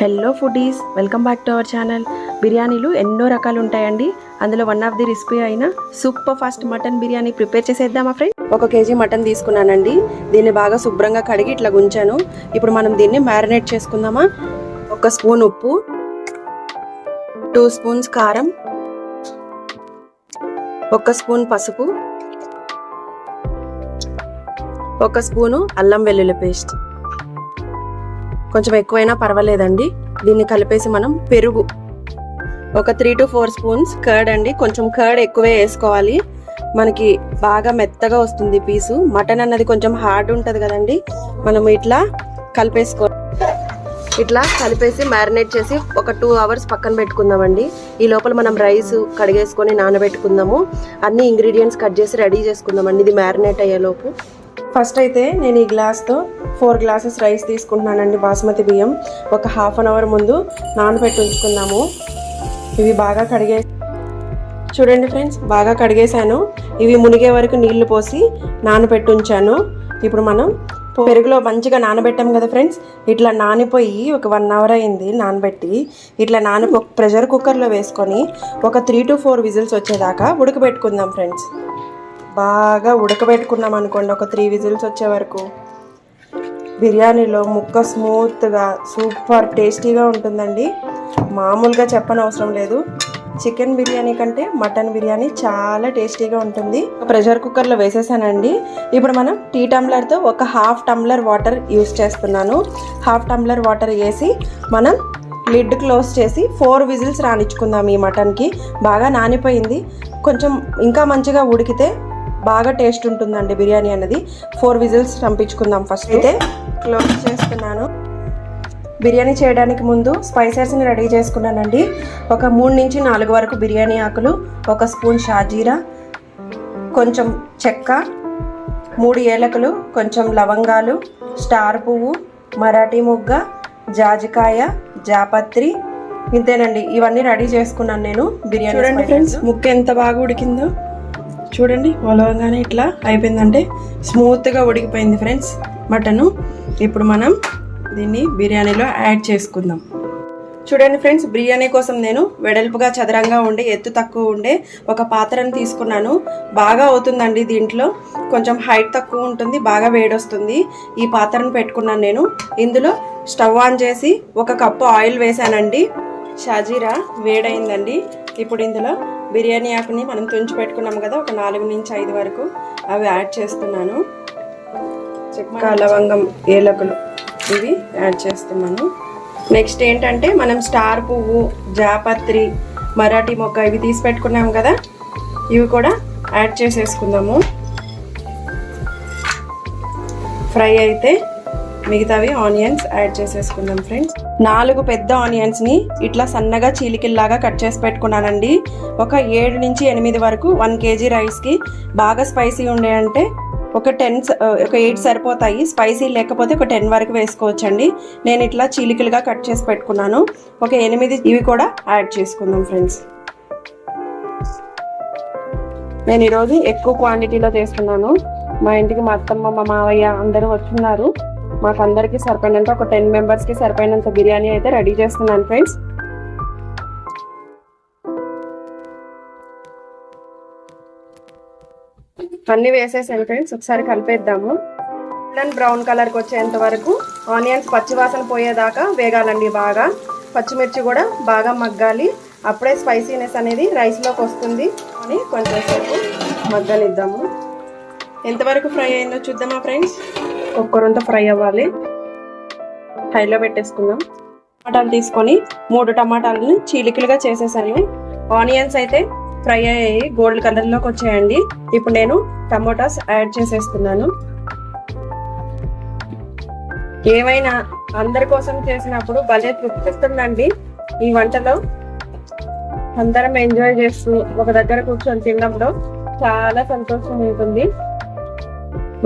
Hello foodies welcome back to our channel బిర్యానీలు ఎన్నో రకాలు ఉంటాయండి అందులో వన్ ఆఫ్ ది రెసిపీ అయిన super fast mutton biryani prepare చేసేద్దామా ఫ్రెండ్ ఒక కేజీ మటన్ తీసుకున్నానండి. దీన్ని బాగా శుభ్రంగా కడిగి ఇట్లా గుంచాను. ఇప్పుడు మనం దీన్ని మ్యారినేట్ చేసుకుందామా? ఒక స్పూన్ ఉప్పు టూ స్పూన్స్ కారం ఒక స్పూన్ పసుపు ఒక స్పూను అల్లం వెల్లుల్లి పేస్ట్. కొంచెం ఎక్కువైనా పర్వాలేదండి. దీన్ని కలిపేసి మనం పెరుగు. ఒక three to four spoons curd అండి. కొంచెం కర్డ్ ఎక్కువే వేసుకోవాలి. మనకి బాగా మెత్తగా వస్తుంది పీసు. మటన్ అన్నది కొంచెం హార్డ్ ఉంటుంది కదండి. మనం ఇట్లా కలిపేసుకో ఇట్లా కలిపేసి మ్యారినేట్ చేసి ఒక టూ అవర్స్ పక్కన పెట్టుకుందామండి. ఈ లోపల మనం రైస్ కడిగేసుకొని నానబెట్టుకుందాము. అన్ని ఇంగ్రీడియంట్స్ కట్ చేసి రెడీ చేసుకుందామండి. ఇది మ్యారినేట్ అయ్యేలోపు. ఫస్ట్ అయితే నేను ఈ గ్లాస్తో ఫోర్ గ్లాసెస్ రైస్ తీసుకుంటున్నానండి బాస్మతి బియ్యం. ఒక హాఫ్ అన్ అవర్ ముందు నానబెట్టి ఉంచుకుందాము ఇవి బాగా కడిగే చూడండి ఫ్రెండ్స్ బాగా కడిగేశాను. ఇవి మునిగే వరకు నీళ్ళు పోసి నానబెట్టి ఉంచాను. ఇప్పుడు మనం పెరుగులో మంచిగా నానబెట్టాం కదా ఫ్రెండ్స్ ఇట్లా నానిపోయి ఒక వన్ అవర్ అయింది నానబెట్టి. ఇట్లా నాని ప్రెషర్ కుక్కర్లో వేసుకొని ఒక త్రీ టు ఫోర్ విజిల్స్ వచ్చేదాకా ఉడకబెట్టుకుందాం ఫ్రెండ్స్ బాగా ఉడకబెట్టుకున్నాం అనుకోండి. ఒక త్రీ విజిల్స్ వచ్చే వరకు. బిర్యానీలో ముక్క స్మూత్గా సూపర్ టేస్టీగా ఉంటుందండి. మామూలుగా చెప్పనవసరం లేదు. చికెన్ బిర్యానీ కంటే మటన్ బిర్యానీ చాలా టేస్టీగా ఉంటుంది. ప్రెషర్ కుక్కర్లో వేసేసానండి. ఇప్పుడు మనం టీ టంబ్లర్తో ఒక హాఫ్ టంబ్లర్ వాటర్ యూస్ చేస్తున్నాను. హాఫ్ టంబ్లర్ వాటర్ వేసి మనం లిడ్ క్లోజ్ చేసి ఫోర్ విజిల్స్ రానిచ్చుకుందాం ఈ మటన్కి. బాగా నానిపోయింది. కొంచెం ఇంకా మంచిగా ఉడికితే బాగా టేస్ట్ ఉంటుందండి బిర్యానీ అన్నది. ఫోర్ విజిల్స్ పంపించుకుందాం ఫస్ట్ అయితే క్లోజ్ చేస్తున్నాను. బిర్యానీ చేయడానికి ముందు స్పైసెస్ని రెడీ చేసుకున్నానండి. ఒక మూడు నుంచి నాలుగు వరకు బిర్యానీ ఆకులు ఒక స్పూన్ షాజీరా కొంచెం చెక్క మూడు ఏలకులు కొంచెం లవంగాలు స్టార్ పువ్వు మరాఠీ మొగ్గ జాజికాయ జాపత్రి. ఇంతేనండి. ఇవన్నీ రెడీ చేసుకున్నాను నేను బిర్యానీ ఫ్రెండ్స్ ముక్క ఎంత బాగా ఉడికిందో. చూడండి ఉలవగానే ఇట్లా అయిపోయిందంటే స్మూత్గా ఉడికిపోయింది ఫ్రెండ్స్. మటను ఇప్పుడు మనం దీన్ని బిర్యానీలో యాడ్ చేసుకుందాం. చూడండి ఫ్రెండ్స్ బిర్యానీ కోసం నేను వెడల్పుగా చదరంగా ఉండే ఎత్తు తక్కువ ఉండే ఒక పాత్రను తీసుకున్నాను. బాగా అవుతుందండి దీంట్లో. కొంచెం హైట్ తక్కువ ఉంటుంది బాగా వేడొస్తుంది. ఈ పాత్రను పెట్టుకున్నాను నేను. ఇందులో స్టవ్ ఆన్ చేసి ఒక కప్పు ఆయిల్ వేసానండి షాజీరా వేడైందండి. ఇప్పుడు ఇందులో బిర్యానీ ఆకుని మనం తుంచి పెట్టుకున్నాం కదా ఒక నాలుగు నుంచి ఐదు వరకు అవి యాడ్ చేస్తున్నాను. చెక్క లవంగం ఏలకులు ఇవి యాడ్ చేస్తున్నాను. నెక్స్ట్ ఏంటంటే మనం స్టార్ పువ్వు జాపత్రి మరాఠీ మొక్క ఇవి తీసి పెట్టుకున్నాం కదా ఇవి కూడా యాడ్ చేసేసుకుందాము. ఫ్రై అయితే మిగతావి ఆనియన్స్ యాడ్ చేసేసుకుందాం ఫ్రెండ్స్. నాలుగు పెద్ద ఆనియన్స్ని ఇట్లా సన్నగా చీలికల్లాగా కట్ చేసి పెట్టుకున్నానండి. ఒక ఏడు నుంచి ఎనిమిది వరకు వన్ కేజీ రైస్కి బాగా స్పైసీ ఉండే అంటే ఒక టెన్ ఒక ఎయిట్ సరిపోతాయి. స్పైసీ లేకపోతే ఒక టెన్ వరకు వేసుకోవచ్చండి. నేను ఇట్లా చీలికలుగా కట్ చేసి పెట్టుకున్నాను. ఒక ఎనిమిది ఇవి కూడా యాడ్ చేసుకుందాం ఫ్రెండ్స్. నేను ఈరోజు ఎక్కువ క్వాంటిటీలో చేస్తున్నాను మా ఇంటికి మా అత్తమ్మ మా మావయ్య అందరూ వచ్చున్నారు మాకు అందరికి సరిపోయినంత ఒక టెన్ మెంబర్స్కి సరిపోయినంత బిర్యానీ అయితే రెడీ చేస్తున్నాను ఫ్రెండ్స్. అన్ని వేసేసాను ఫ్రెండ్స్ ఒకసారి కలిపేద్దాము. గోల్డెన్ బ్రౌన్ కలర్కి వచ్చేంత వరకు ఆనియన్స్ పచ్చివాసన పోయేదాకా వేగాలండి బాగా. పచ్చిమిర్చి కూడా బాగా మగ్గాలి. అప్పుడే స్పైసీనెస్ అనేది రైస్లోకి వస్తుంది అని కొంచెంసేపు మగ్గనిద్దాము. ఎంతవరకు ఫ్రై అయిందో చూద్దామా ఫ్రెండ్స్? ఒక్కరంతా ఫ్రై అవ్వాలి. హైలో పెట్టేసుకుందాం. టమాటాలు తీసుకొని మూడు టమాటాలని చీలికలుగా చేసేసాను. ఆనియన్స్ అయితే ఫ్రై అయ్యాయి. గోల్డ్ కలర్లోకి వచ్చాయండి. ఇప్పుడు నేను టమాటాస్ యాడ్ చేసేస్తున్నాను. ఏమైనా అందరి కోసం చేసినప్పుడు భలే తృప్తిస్తుందండి. ఈ వంటలో అందరం ఎంజాయ్ చేస్తూ ఒక దగ్గర కూర్చొని తినడంలో చాలా సంతోషం ఉంటుంది.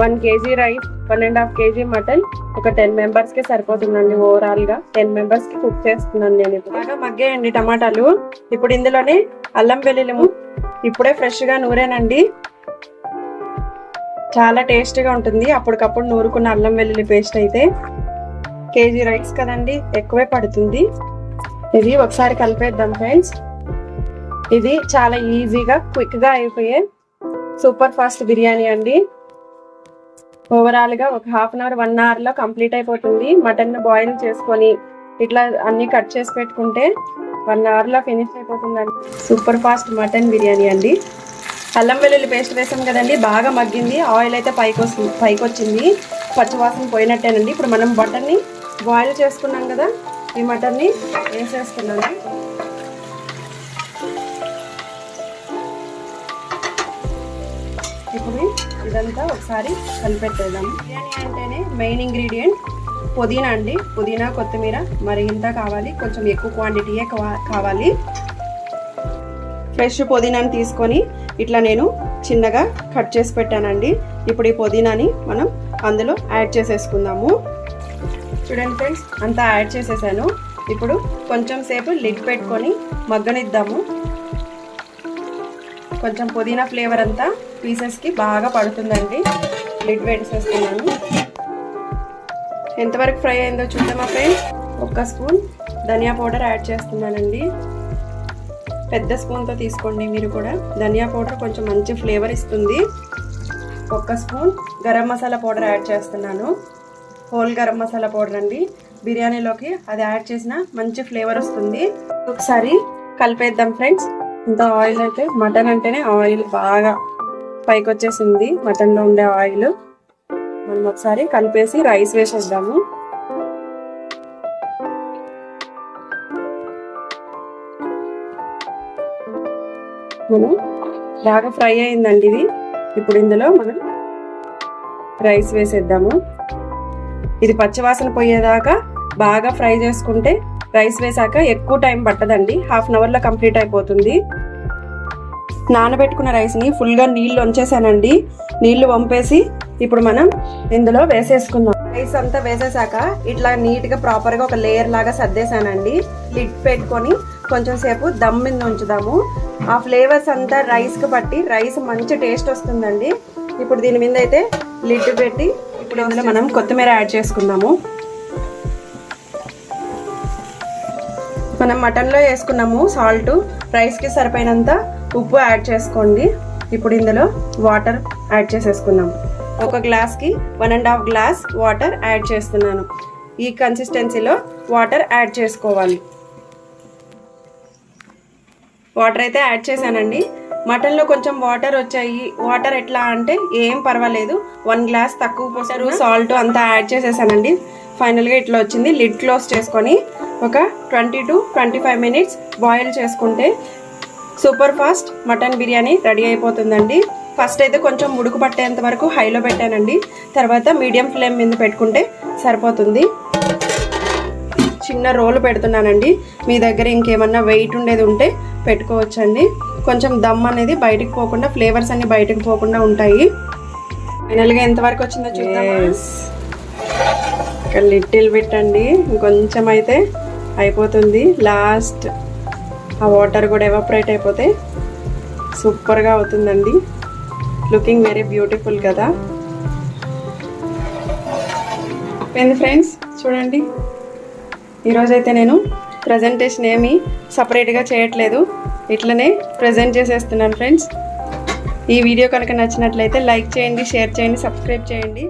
One KG rice one and half KG mutton ఒక టెన్ మెంబర్స్కి సరిపోతుందండి ఓవరాల్గా. టెన్ మెంబర్స్కి కుక్ చేస్తున్నాను నేను ఇప్పుడు. బాగా మగ్గాయండి టమాటాలు. ఇప్పుడు ఇందులోనే అల్లం వెల్లుల్లి ఇప్పుడే ఫ్రెష్గా నూరేనండి. చాలా టేస్టీగా ఉంటుంది. అప్పటికప్పుడు నూరుకున్న అల్లం వెల్లుల్లి పేస్ట్ అయితే. కేజీ రైస్ కదండి ఎక్కువే పడుతుంది. ఇది ఒకసారి కలిపేద్దాం ఫ్రెండ్స్. ఇది చాలా ఈజీగా క్విక్గా అయిపోయే సూపర్ ఫాస్ట్ బిర్యానీ అండి. ఓవరాల్గా ఒక హాఫ్ అన్ అవర్ వన్ అవర్లో కంప్లీట్ అయిపోతుంది. మటన్ బాయిల్ చేసుకొని ఇట్లా అన్ని కట్ చేసి పెట్టుకుంటే వన్ అవర్లో ఫినిష్ అయిపోతుందండి. సూపర్ ఫాస్ట్ మటన్ బిర్యానీ అండి. అల్లం వెల్లుల్లి పేస్ట్ వేసాం కదండి బాగా మగ్గింది. ఆయిల్ అయితే పైకి వస్తుంది పైకి వచ్చింది. పచ్చివాసన పోయినట్టేనండి. ఇప్పుడు మనం మటన్ని బాయిల్ చేసుకున్నాం కదా ఈ మటన్ని వేసేస్తున్నాను. ఇప్పుడు ఇదంతా ఒకసారి కలిపెట్టేద్దాం. బిర్యానీ అంటేనే మెయిన్ ఇంగ్రీడియంట్ పుదీనా అండి. పుదీనా కొత్తిమీర మరి ఇంత కావాలి. కొంచెం ఎక్కువ క్వాంటిటీయే కావాలి. ఫ్రెష్ పుదీనాని తీసుకొని ఇట్లా నేను చిన్నగా కట్ చేసి పెట్టానండి. ఇప్పుడు ఈ పుదీనాని మనం అందులో యాడ్ చేసేసుకుందాము. చూడండి ఫ్రెండ్స్ అంతా యాడ్ చేసేసాను. ఇప్పుడు కొంచెం సేపు లిడ్ పెట్టుకొని మగ్గనిద్దాము. కొంచెం పుదీనా ఫ్లేవర్ అంతా పీసెస్కి బాగా పడుతుందండి. లిడ్ వేసేస్తున్నాను ఎంతవరకు ఫ్రై అయిందో చూద్దామా ఫ్రెండ్స్? ఒక్క స్పూన్ ధనియా పౌడర్ యాడ్ చేస్తున్నానండి. పెద్ద స్పూన్తో తీసుకోండి మీరు కూడా. ధనియా పౌడర్ కొంచెం మంచి ఫ్లేవర్ ఇస్తుంది. ఒక్క spoon garam masala powder add చేస్తున్నాను. హోల్ గరం మసాలా పౌడర్ అండి. బిర్యానీలోకి అది యాడ్ చేసిన మంచి ఫ్లేవర్ వస్తుంది. ఒకసారి కలిపేద్దాం ఫ్రెండ్స్. ఇంత ఆయిల్ అయితే మటన్ అంటేనే ఆయిల్ బాగా పైకి వచ్చేసింది మటన్లో ఉండే ఆయిల్. మనం ఒకసారి కలిపేసి రైస్ వేసేద్దాము. మనం బాగా ఫ్రై అయిందండి ఇది. ఇప్పుడు ఇందులో మనం రైస్ వేసేద్దాము. ఇది పచ్చివాసన పోయేదాకా బాగా ఫ్రై చేసుకుంటే రైస్ వేసాక ఎక్కువ టైం పట్టదండి. హాఫ్ అన్ అవర్లో కంప్లీట్ అయిపోతుంది. నానబెట్టుకున్న రైస్ని ఫుల్గా నీళ్ళు వంచేసానండి. నీళ్ళు వంపేసి ఇప్పుడు మనం ఇందులో వేసేసుకుందాం. రైస్ అంతా వేసేసాక ఇట్లా నీట్గా ప్రాపర్గా ఒక లేయర్ లాగా సర్దేశానండి. లిడ్ పెట్టుకొని కొంచెం సేపు దమ్ మీద ఉంచుదాము. ఆ ఫ్లేవర్స్ అంతా రైస్కి పట్టి రైస్ మంచి టేస్ట్ వస్తుందండి. ఇప్పుడు దీని మీద అయితే లిడ్ పెట్టి ఇప్పుడు ఇందులో మనం కొత్తిమీర యాడ్ చేసుకుందాము. మనం మటన్లో వేసుకున్నాము సాల్ట్ రైస్కి సరిపోయినంత ఉప్పు యాడ్ చేసుకోండి. ఇప్పుడు ఇందులో వాటర్ యాడ్ చేసేసుకున్నాము ఒక గ్లాస్కి one and half glass water add చేస్తున్నాను. ఈ కన్సిస్టెన్సీలో వాటర్ యాడ్ చేసుకోవాలి. వాటర్ అయితే యాడ్ చేశానండి. మటన్లో కొంచెం వాటర్ వచ్చాయి. వాటర్ ఎట్లా అంటే ఏం పర్వాలేదు. వన్ గ్లాస్ తక్కువ పోసారు సాల్ట్ అంతా యాడ్ చేసేసానండి. ఫైనల్గా ఇట్లా వచ్చింది. లిడ్ క్లోజ్ చేసుకొని ఒక twenty to twenty five minutes boil చేసుకుంటే super fast mutton biryani ready అయిపోతుందండి. ఫస్ట్ అయితే కొంచెం ఉడుకు పట్టేంత వరకు హైలో పెట్టానండి. తర్వాత మీడియం ఫ్లేమ్ మీద పెట్టుకుంటే సరిపోతుంది. చిన్న రోల్ పెడుతున్నానండి. మీ దగ్గర ఇంకేమన్నా వెయిట్ ఉండేది ఉంటే పెట్టుకోవచ్చండి. కొంచెం దమ్ అనేది బయటకు పోకుండా ఫ్లేవర్స్ అన్ని బయటకు పోకుండా ఉంటాయి. ఫైనల్గా ఎంతవరకు వచ్చిందో చూద్దాం లిటిల్ బిట్ అండి. ఇంకొంచెం అయితే అయిపోతుంది. లాస్ట్ ఆ వాటర్ కూడా ఎవాపరేట్ అయిపోతే సూపర్గా అవుతుందండి. లుకింగ్ వెరీ బ్యూటిఫుల్ కదా. ఏంది ఫ్రెండ్స్ చూడండి. ఈరోజైతే నేను ప్రజెంటేషన్ ఏమి సపరేట్గా చేయట్లేదు. ఇట్లనే ప్రజెంట్ చేసేస్తున్నాను ఫ్రెండ్స్ ఈ వీడియో కనుక నచ్చినట్లయితే లైక్ చేయండి షేర్ చేయండి సబ్స్క్రైబ్ చేయండి.